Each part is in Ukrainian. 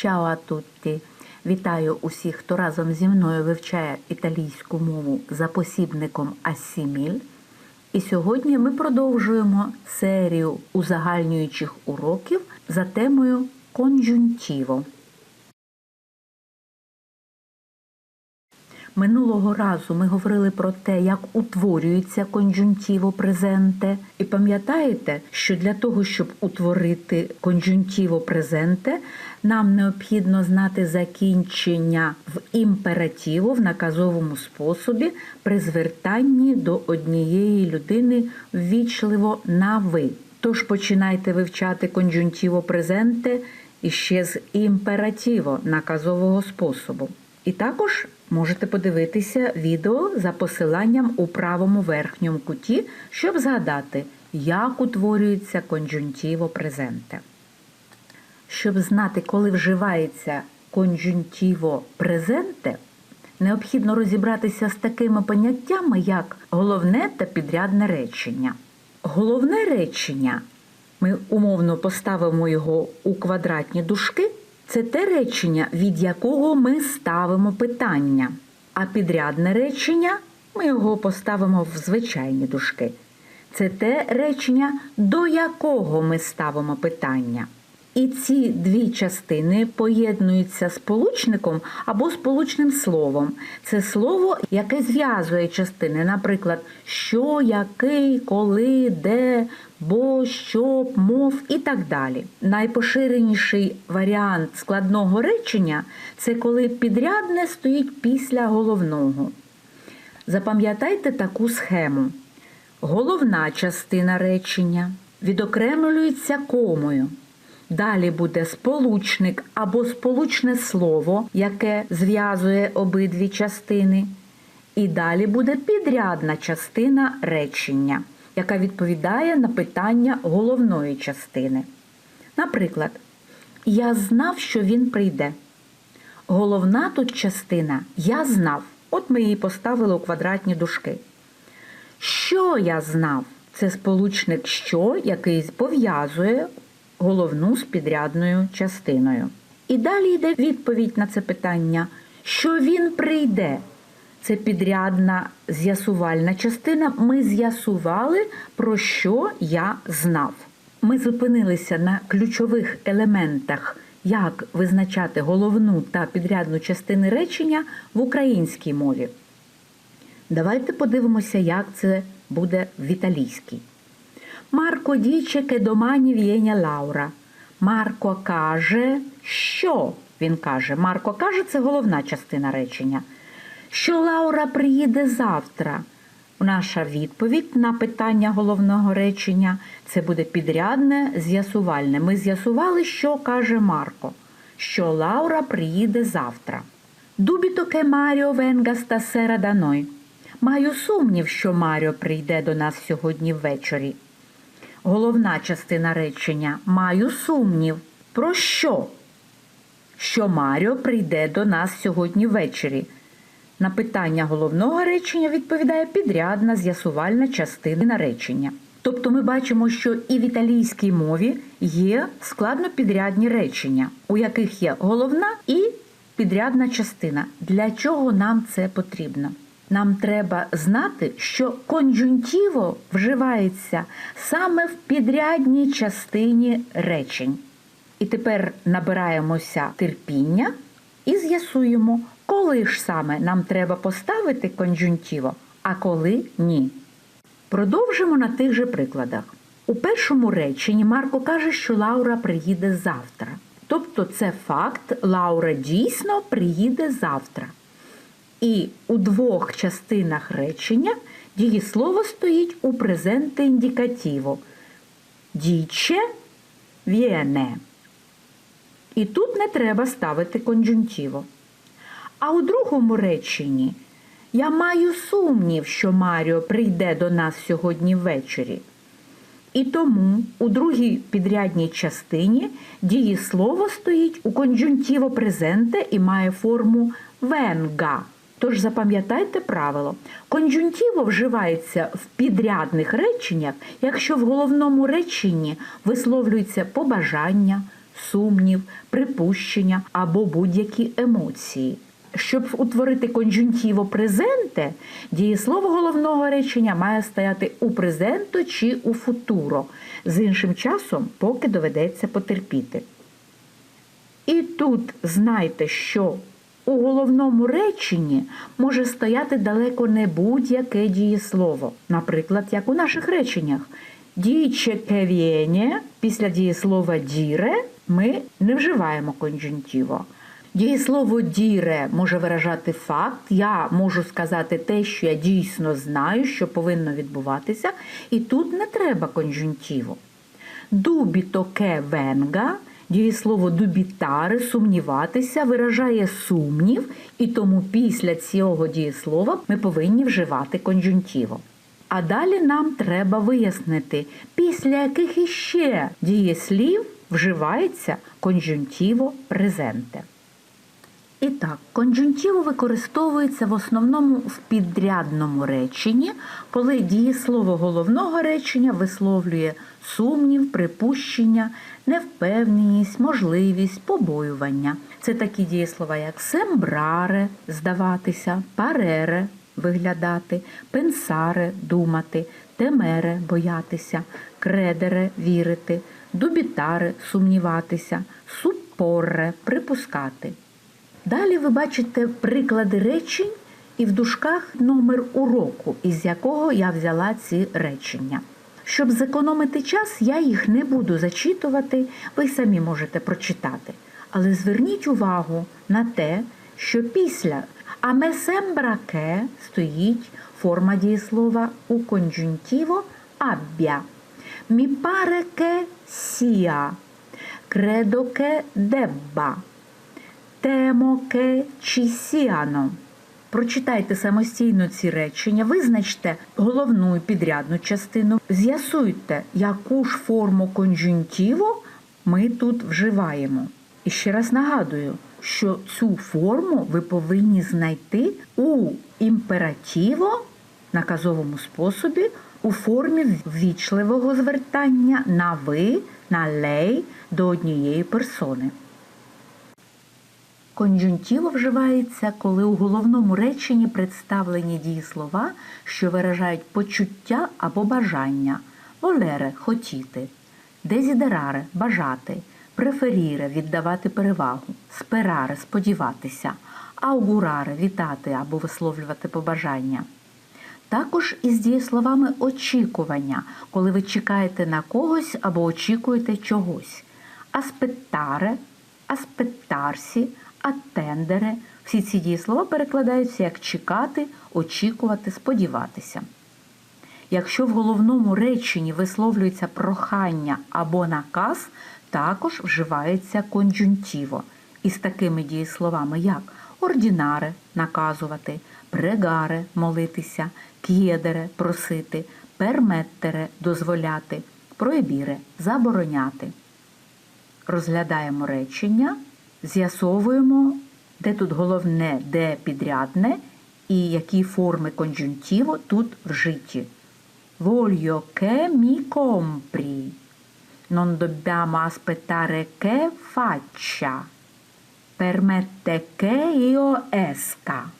Чао а! Вітаю усіх, хто разом зі мною вивчає італійську мову за посібником Асіміль. І сьогодні ми продовжуємо серію узагальнюючих уроків за темою конджунтіво. Минулого разу ми говорили про те, як утворюється конджунтіво презенте. І пам'ятаєте, що для того, щоб утворити конджунтіво презенте, нам необхідно знати закінчення в імперативу в наказовому способі при звертанні до однієї людини ввічливо на ви. Тож починайте вивчати конджунтіво презенте іще з імперативо наказового способу. І також можете подивитися відео за посиланням у правому верхньому куті, щоб згадати, як утворюється конджунтіво презенте. Щоб знати, коли вживається конджунтіво презенте, необхідно розібратися з такими поняттями, як головне та підрядне речення. Головне речення ми умовно поставимо його у квадратні дужки, це те речення, від якого ми ставимо питання. А підрядне речення ми його поставимо в звичайні дужки. Це те речення, до якого ми ставимо питання. І ці дві частини поєднуються сполучником або сполучним словом. Це слово, яке зв'язує частини, наприклад, що, який, коли, де, бо, щоб, мов і так далі. Найпоширеніший варіант складного речення це коли підрядне стоїть після головного. Запам'ятайте таку схему. Головна частина речення відокремлюється комою. Далі буде сполучник або сполучне слово, яке зв'язує обидві частини. І далі буде підрядна частина речення, яка відповідає на питання головної частини. Наприклад, я знав, що він прийде. Головна тут частина я знав. От ми її поставили у квадратні дужки. Що я знав? Це сполучник що, який пов'язує головну з підрядною частиною. І далі йде відповідь на це питання, що він прийде. Це підрядна з'ясувальна частина. Ми з'ясували, про що я знав. Ми зупинилися на ключових елементах, як визначати головну та підрядну частини речення в українській мові. Давайте подивимося, як це буде в італійській. Марко діче che domani viene Лаура. Марко каже, що він каже. Марко каже, це головна частина речення. Що Лаура приїде завтра. Наша відповідь на питання головного речення це буде підрядне з'ясувальне. Ми з'ясували, що каже Марко, що Лаура приїде завтра. Дубіто ке Маріо венга стасера даной. Маю сумнів, що Маріо прийде до нас сьогодні ввечері. Головна частина речення маю сумнів. Про що? Що Маріо прийде до нас сьогодні ввечері. На питання головного речення відповідає підрядна з'ясувальна частина речення. Тобто ми бачимо, що і в італійській мові є складнопідрядні речення, у яких є головна і підрядна частина. Для чого нам це потрібно? Нам треба знати, що конджунтіво вживається саме в підрядній частині речень. І тепер набираємося терпіння і з'ясуємо, коли ж саме нам треба поставити конджунтіво, а коли ні. Продовжимо на тих же прикладах. У першому реченні Марко каже, що Лаура приїде завтра. Тобто це факт, Лаура дійсно приїде завтра. І у двох частинах речення дієслово стоїть у презенте індикативо. Діче в'єне. І тут не треба ставити конджунтіво. А у другому реченні я маю сумнів, що Маріо прийде до нас сьогодні ввечері. І тому у другій підрядній частині дієслово стоїть у конджунтіво презенте і має форму венга. Тож запам'ятайте правило. Конджунтіво вживається в підрядних реченнях, якщо в головному реченні висловлюється побажання, сумнів, припущення або будь-які емоції. Щоб утворити конджунтіво презенте, дієслово головного речення має стояти у презенто чи у футуро, з іншим часом, поки доведеться потерпіти. І тут знайте, що у головному реченні може стояти далеко не будь-яке дієслово. Наприклад, як у наших реченнях. Діче кевєнє після дієслова діре ми не вживаємо конджунтіво. Дієслово діре може виражати факт. Я можу сказати те, що я дійсно знаю, що повинно відбуватися, і тут не треба конджунтіво. Дубіто ке венга, дієслово дубітари, сумніватися, виражає сумнів, і тому після цього дієслова ми повинні вживати конджунтіво. А далі нам треба вияснити, після яких іще дієслів вживається конджунтіво презенте. І так, конджунтіво використовується в основному в підрядному реченні, коли дієслово головного речення висловлює сумнів, припущення, невпевненість, можливість, побоювання. Це такі дієслова, як сембраре здаватися, парере виглядати, пенсаре думати, темере боятися, кредере вірити, дубітаре сумніватися, суппорре припускати. Далі ви бачите приклади речень і в дужках номер уроку, із якого я взяла ці речення. Щоб зекономити час, я їх не буду зачитувати, ви самі можете прочитати. Але зверніть увагу на те, що після аме сембраке стоїть форма дієслова у конджунтіво аббя. Мі паре сія, кредо ке дебба. Темо ке чи сіано. Прочитайте самостійно ці речення, визначте головну і підрядну частину, з'ясуйте, яку ж форму конджунтіво ми тут вживаємо. І ще раз нагадую, що цю форму ви повинні знайти у імператіво наказовому способі у формі ввічливого звертання на ви, на лей до однієї персони. Конджунтіво вживається, коли у головному реченні представлені дієслова, що виражають почуття або бажання, волере хотіти, дезідераре бажати, преферіре віддавати перевагу, спераре сподіватися, аугураре вітати або висловлювати побажання. Також із дієсловами очікування, коли ви чекаєте на когось або очікуєте чогось. Аспеттаре, аспеттарсі, аттендере. Всі ці дієслова перекладаються як чекати, очікувати, сподіватися. Якщо в головному реченні висловлюється прохання або наказ, також вживається конджунтіво із такими дієсловами, як ордінаре наказувати, прегаре молитися, к'єдере просити, перметтере дозволяти, проебіре забороняти. Розглядаємо речення, з'ясовуємо, де тут головне, де підрядне і які форми конджунтіво тут вжиті. Voglio che mi compri. Non dobbiamo aspettare che faccia. Permette che io esca.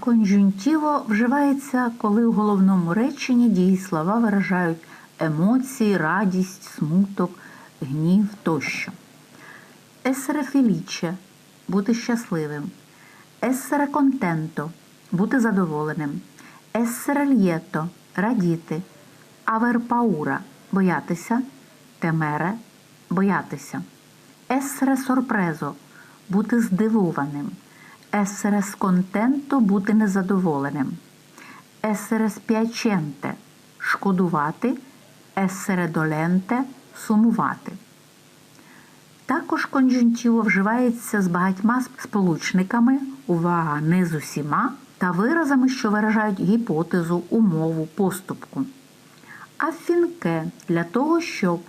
Конджунтіво вживається, коли у головному реченні дієслова виражають емоції, радість, смуток, гнів тощо. Essere felice – бути щасливим. Essere contento – бути задоволеним. Essere lieto – радіти. Aver paura – боятися. Temere – боятися. Essere sorpreso – бути здивованим. Essere scontento – бути незадоволеним. Essere spiacente – шкодувати. Essere dolente – сумувати. Також конджунтіво вживається з багатьма сполучниками, увага, не з усіма, та виразами, що виражають гіпотезу, умову, поступку. Афінке для того, щоб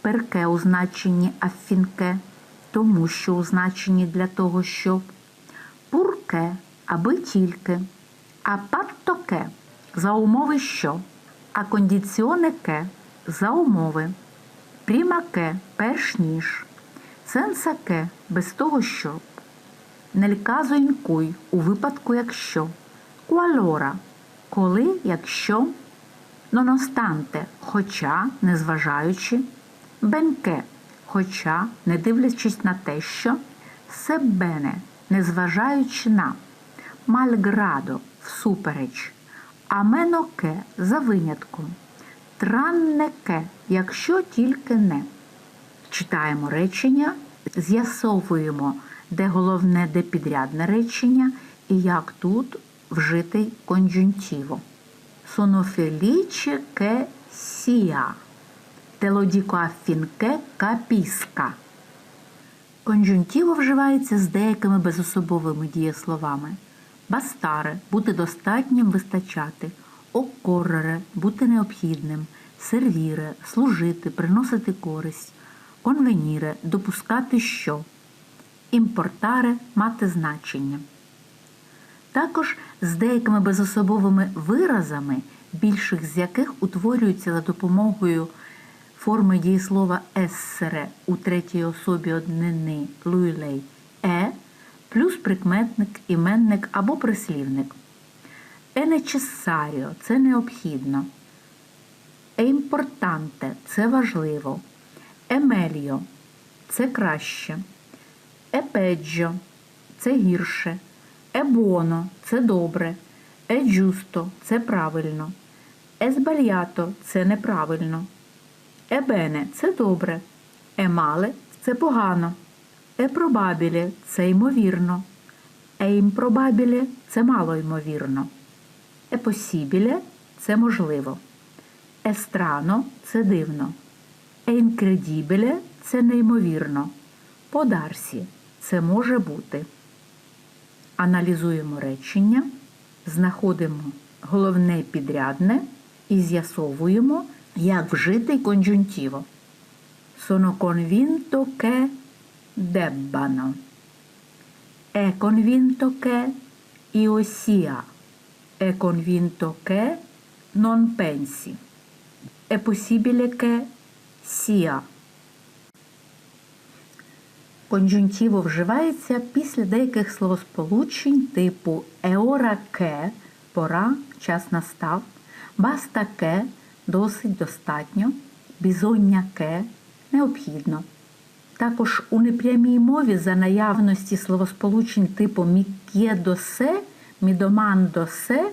перке у значенні афінке, тому що у значенні для того, щоб пурке, аби тільки, а паттоке за умови що, а кондіціонеке за умови. Che – перш ніж. Che – без того, що. Caso in – у випадку якщо. Qualora – коли, якщо. Nonostante – хоча, незважаючи. Benché – хоча, не дивлячись на те, що. Sebbene – незважаючи на. Malgrado – всупереч. А meno che – за винятком. Che – якщо тільки не. Читаємо речення, з'ясовуємо, де головне, де підрядне речення і як тут вжити конджунтіво. Sono felice che sia. Te lo dico affinché capisca. Конджунтіво вживається з деякими безособовими дієсловами. Бастаре бути достатнім вистачати, окоррере бути необхідним, сервіре служити, приносити користь, конвеніре допускати що, імпортаре мати значення. Також з деякими безособовими виразами, більших з яких утворюються за допомогою форми дієслова ессере у третій особі однини луйлей е плюс прикметник, іменник або прислівник. Е necessario – це необхідно. Е це важливо. Е meglio – це краще. Е peggio – це гірше. Е buono – це добре. Е giusto – це правильно. Е – це неправильно. Е bene – це добре. Е male – це погано. Е probabile – це ймовірно. Е – це мало ймовірно. Е possibile – це можливо. Е strano – це дивно. Е incredibile – це неймовірно. Подарсі – це може бути. Аналізуємо речення, знаходимо головне підрядне і з'ясовуємо, як вжити конджунтіво. Sono convinto che debbano. È convinto che io sia. È convinto che non pensi. È possibile che sia. Конджунтіво вживається після деяких словосполучень типу еора ке пора, час настав, баста ке досить достатньо, бізоння ке необхідно. Також у непрямій мові за наявності словосполучень типу мікєдосе, мідомандосе,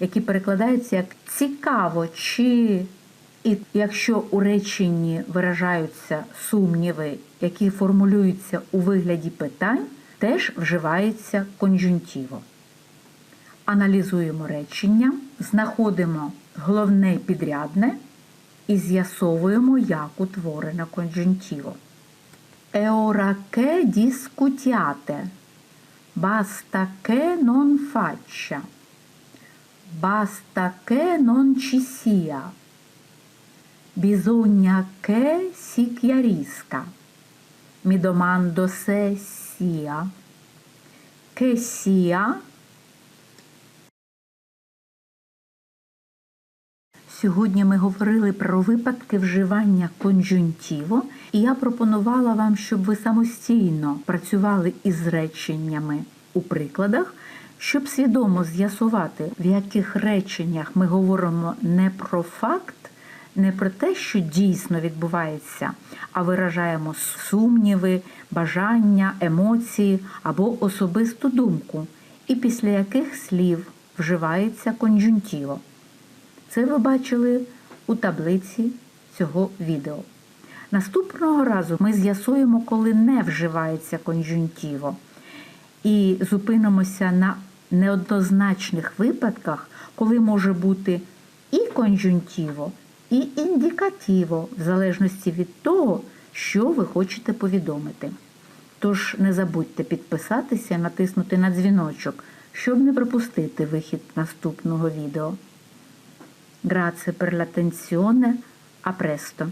які перекладаються як цікаво чи і якщо у реченні виражаються сумніви, які формулюються у вигляді питань, теж вживається конджунтіво. Аналізуємо речення, знаходимо головне підрядне і з'ясовуємо, як утворено конджунтіво. E ora che discutiate? Basta che non faccia. Basta che non ci sia. Bisogna che si chiarisca. Mi domando se sia. Che sia. Сьогодні ми говорили про випадки вживання конджунтіво, і я пропонувала вам, щоб ви самостійно працювали із реченнями у прикладах, щоб свідомо з'ясувати, в яких реченнях ми говоримо не про факт, не про те, що дійсно відбувається, а виражаємо сумніви, бажання, емоції або особисту думку, і після яких слів вживається конджунтіво. Це ви бачили у таблиці цього відео. Наступного разу ми з'ясуємо, коли не вживається конджунтіво, і зупинимося на неоднозначних випадках, коли може бути і конджунтіво, і індикативо, в залежності від того, що ви хочете повідомити. Тож не забудьте підписатися, натиснути на дзвіночок, щоб не пропустити вихід наступного відео. Grazie per l'attenzione, a presto!